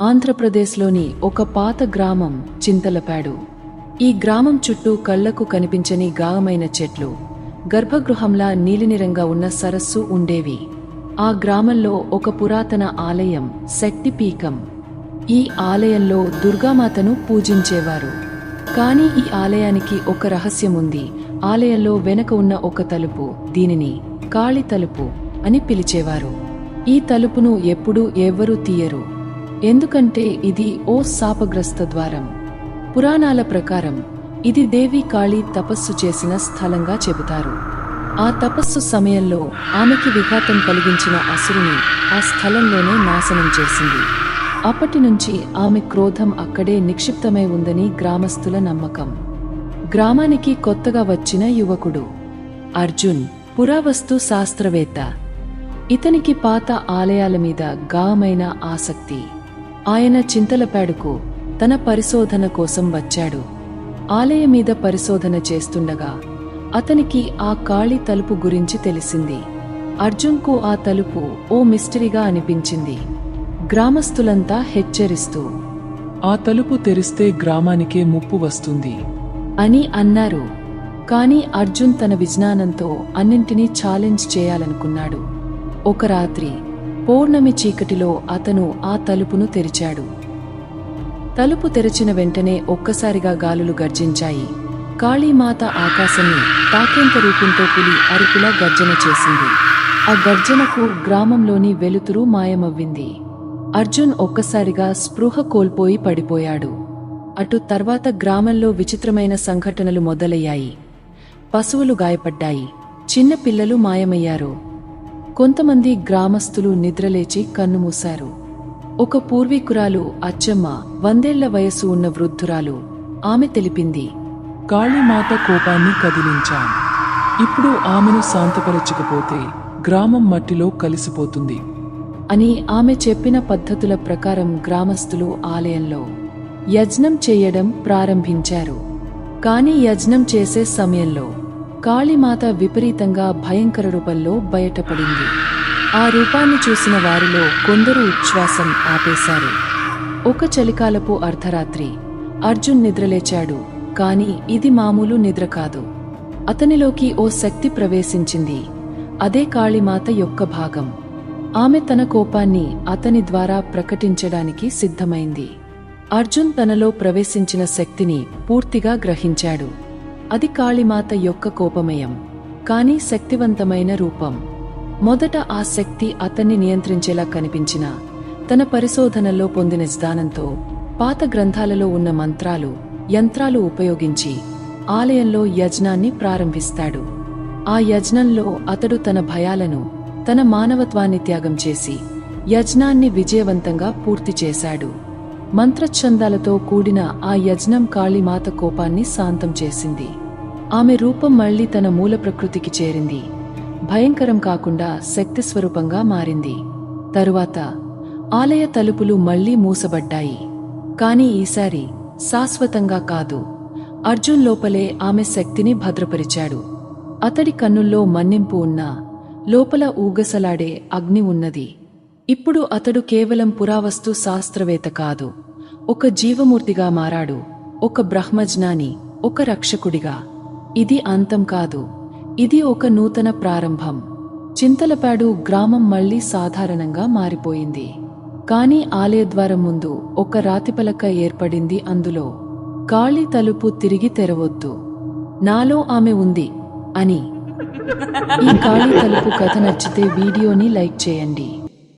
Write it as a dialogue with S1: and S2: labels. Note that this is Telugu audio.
S1: ఆంధ్రప్రదేశ్లోని ఒక పాత గ్రామం చింతలపాడు. ఈ గ్రామం చుట్టూ కళ్ళకు కనిపించని గాఢమైన చెట్లు. గర్భగృహంలా నీలినిరంగా ఉన్న సరస్సు ఉండేవి. ఆ గ్రామంలో ఒక పురాతన ఆలయం శక్తిపీకం ఈ ఆలయంలో దుర్గామాతను పూజించేవారు. కానీ ఈ ఆలయానికి ఒక రహస్యం ఉంది. ఆలయంలో వెనక ఉన్న ఒక తలుపు దీనిని కాళి తలుపు అని పిలిచేవారు. ఈ తలుపును ఎప్పుడూ ఎవ్వరూ తీయరు. ఎందుకంటే ఇది ఓ శాపగ్రస్త ద్వారం. పురాణాల ప్రకారం ఇది దేవి కాళీ తపస్సు చేసిన స్థలంగా చెబుతారు. ఆ తపస్సు సమయంలో ఆమెకి విఘాతం కలిగించిన అసురుని ఆ స్థలంలోనే నాశనం చేసింది. అప్పటి నుంచి ఆమె క్రోధం అక్కడే నిక్షిప్తమై ఉందని గ్రామస్తుల నమ్మకం. గ్రామానికి కొత్తగా వచ్చిన యువకుడు అర్జున్ పురావస్తు శాస్త్రవేత్త. ఇతనికి పాత ఆలయాల మీద గామైన ఆసక్తి. ఆయన చింతలపాడుకు తన పరిశోధన కోసం వచ్చాడు. ఆలయం మీద పరిశోధన చేస్తుండగా అతనికి ఆ కాళీ తలుపు గురించి తెలిసింది. అర్జున్కు ఆ తలుపు ఓ మిస్టరీగా అనిపించింది. గ్రామస్తులంతా హెచ్చరిస్తూ
S2: ఆ తలుపు తెరిస్తే గ్రామానికే ముప్పు వస్తుంది
S1: అని అన్నారు. కాని అర్జున్ తన విజ్ఞానంతో అన్నింటినీ ఛాలెంజ్ చేయాలనుకున్నాడు. ఒక రాత్రి పౌర్ణమి చీకటిలో అతను ఆ తలుపును తెరిచాడు. తలుపు తెరిచిన వెంటనే ఒక్కసారిగా గాలులు గర్జించాయి. కాళీమాత ఆకాశమే తాకేంత రూపంతో పులి అరుపులా గర్జన చేసింది. ఆ గర్జనకు గ్రామంలోని వెలుతురు మాయమవ్వింది. అర్జున్ ఒక్కసారిగా స్పృహ కోల్పోయి పడిపోయాడు. అటు తర్వాత గ్రామంలో విచిత్రమైన సంఘటనలు మొదలయ్యాయి. పశువులు గాయపడ్డాయి. చిన్న పిల్లలు మాయమయ్యారు. కొంతమంది గ్రామస్తులు నిద్రలేచి కన్నుమూశారు. ఒక పూర్వీకురాలు అచ్చమ్మ వందేళ్ళ వయసు ఉన్న వృద్ధురాలు ఆమె తెలిపింది.
S2: కాళీమాత కోపాన్ని కదిలించాం. ఇప్పుడు ఆమెను శాంతపరచకపోతే గ్రామం మట్టిలో కలిసిపోతుంది.
S1: అని ఆమె చెప్పిన పద్ధతుల ప్రకారం గ్రామస్తులు ఆలయంలో యజ్ఞం చేయడం ప్రారంభించారు. కాని యజ్ఞం చేసే సమయంలో కాళీమాత విపరీతంగా భయంకర రూపంలో బయటపడింది. ఆ రూపాన్ని చూసిన వారిలో కొందరు ఉచ్ఛ్వాసం ఆపేశారు. ఒక చలికాలపు అర్ధరాత్రి. అర్జున్ నిద్రలేచాడు కాని ఇది మామూలు నిద్ర కాదు. అతనిలోకి ఓ శక్తి ప్రవేశించింది. అదే కాళీమాత యొక్క భాగం. ఆమె తన కోపాన్ని అతని ద్వారా ప్రకటించడానికి సిద్ధమైంది. అర్జున్ తనలో ప్రవేశించిన శక్తిని పూర్తిగా గ్రహించాడు. అది కాళీమాత యొక్క కోపమయం కానీ శక్తివంతమైన రూపం. మొదట ఆ శక్తి అతన్ని నియంత్రించేలా కనిపించిన తన పరిశోధనలో పొందిన జ్ఞానంతో పాత గ్రంథాలలో ఉన్న మంత్రాలు యంత్రాలు ఉపయోగించి ఆలయంలో యజ్ఞాన్ని ప్రారంభిస్తాడు. ఆ యజ్ఞంలో అతడు తన భయాలను తన మానవత్వాన్ని త్యాగం చేసి యజ్ఞాన్ని విజయవంతంగా పూర్తి చేశాడు. మంత్రఛందాలతో కూడిన ఆ యజ్ఞం కాళీమాత కోపాన్ని శాంతం చేసింది. ఆమె రూపం మళ్ళీ తన మూల ప్రకృతికి చేరింది. భయంకరం కాకుండా శక్తి స్వరూపంగా మారింది. తరువాత ఆలయ తలుపులు మళ్ళీ మూసబడ్డాయి. కాని ఈసారి శాశ్వతంగా కాదు. అర్జున్ లోపలే ఆమె శక్తిని భద్రపరిచాడు. అతడి కన్నుల్లో మన్నింపు ఉన్నా లోపల ఊగసలాడే అగ్ని ఉన్నది. ఇప్పుడు అతడు కేవలం పురావస్తు శాస్త్రవేత్త కాదు. ఒక జీవమూర్తిగా మారాడు. ఒక బ్రహ్మజ్ఞాని ఒక రక్షకుడిగా. ఇది అంతం కాదు. ఇది ఒక నూతన ప్రారంభం. చింతలపాడు గ్రామం మళ్ళీ సాధారణంగా మారిపోయింది. కానీ ఆలయద్వారం ముందు ఒక రాతిపలక ఏర్పడింది అందులో. కాళీ తలుపు తిరిగి తెరవద్దు. నాలో ఆమె ఉంది అని. ఈ కాళీ తలుపు కథ నచ్చితే వీడియోని లైక్ చేయండి.